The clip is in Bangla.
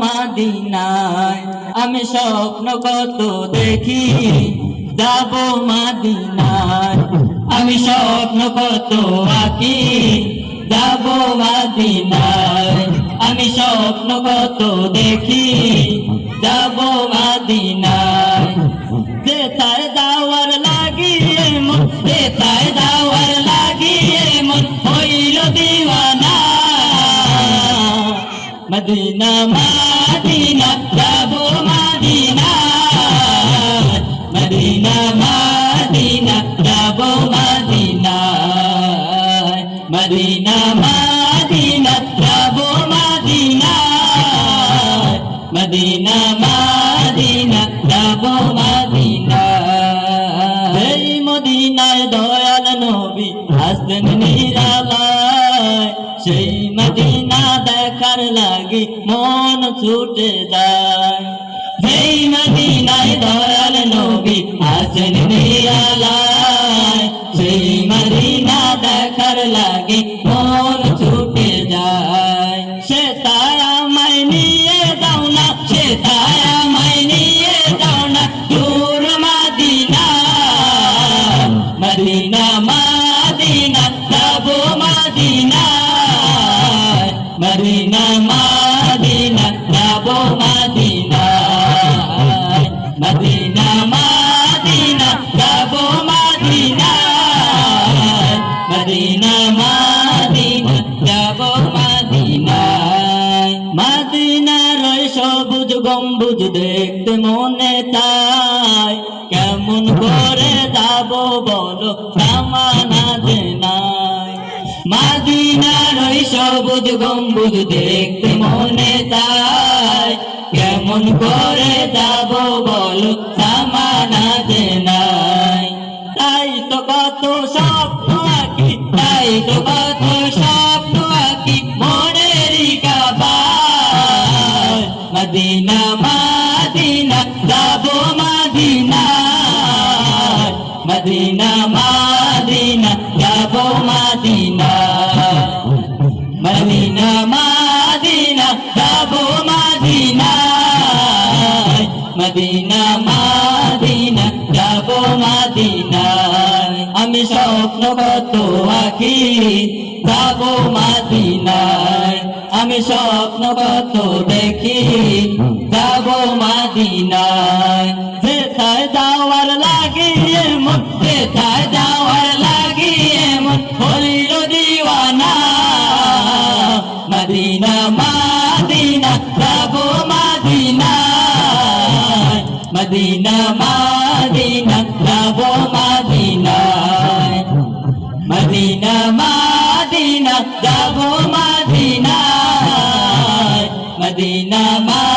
মাদিনায়। আমি স্বপ্ন কত দেখি, যাব মাদিনায়। আমি স্বপ্ন কত আঁকি, যাব মাদিনায়। আমি স্বপ্ন কত দেখি, যাব মাদিনায়। যেতায় যাওয়ার লাগিয়ে মন যেতায় যাওয়ার লাগিয়ে হইল দিওয়ানা। মদিনা মাদিনা, যাব মাদিনা মদিনা, মাদিনা যাব মাদিনা, মদিনা মাদিনা যাব মাদিনা মদিনা, মাদিনা যাব মাদিনা এই মদিনায় দয়াল নবী আসবেন নিরালায়। সেই মদিনা দেখার লাগি, মন ছুটে যায়। সেই মদিনায় দয়াল নবী আসেন নিরালায় সেই মদিনা দেখার লাগি, মন ছুটে যায়। সে মাদিনা মদিনা মাদিনা মদিনা, মাদিনা, যাব মাদিনা। মদিনা, মাদিনা, যাব মাদিনা। মদিনা, মাদিনা, যাব মাদিনা। মাদিনার সবুজ গম্বুজ দেখতে মনে চায়। কেমন করে যাব বলো, সামানা নাই মাদিনার ওই সবুজ গম্বুজ দেখতে মনে চায়। কেমন করে যাব বল সামানা যে নাই। তাই তো কত স্বপ্ন আঁকি, তাই তো যাব মাদিনা। মদিনা, মাদিনা, যাব মাদিনা। মদিনা, মাদিনা, যাব মাদিনায় আমি স্বপ্ন কত আঁকি, যাব মাদিনায়। আমি স্বপ্ন কত দেখি, যাব মাদিনায়। যেথায় যাওয়ার লাগিয়ে মন যেথায় যাওয়ার মদিনা মাদিনা যাব মাদিনা। মদিনা মাদিনা যাব মাদিনা। মদিনা মাদিনা যাব মাদিনা। মদিনা মা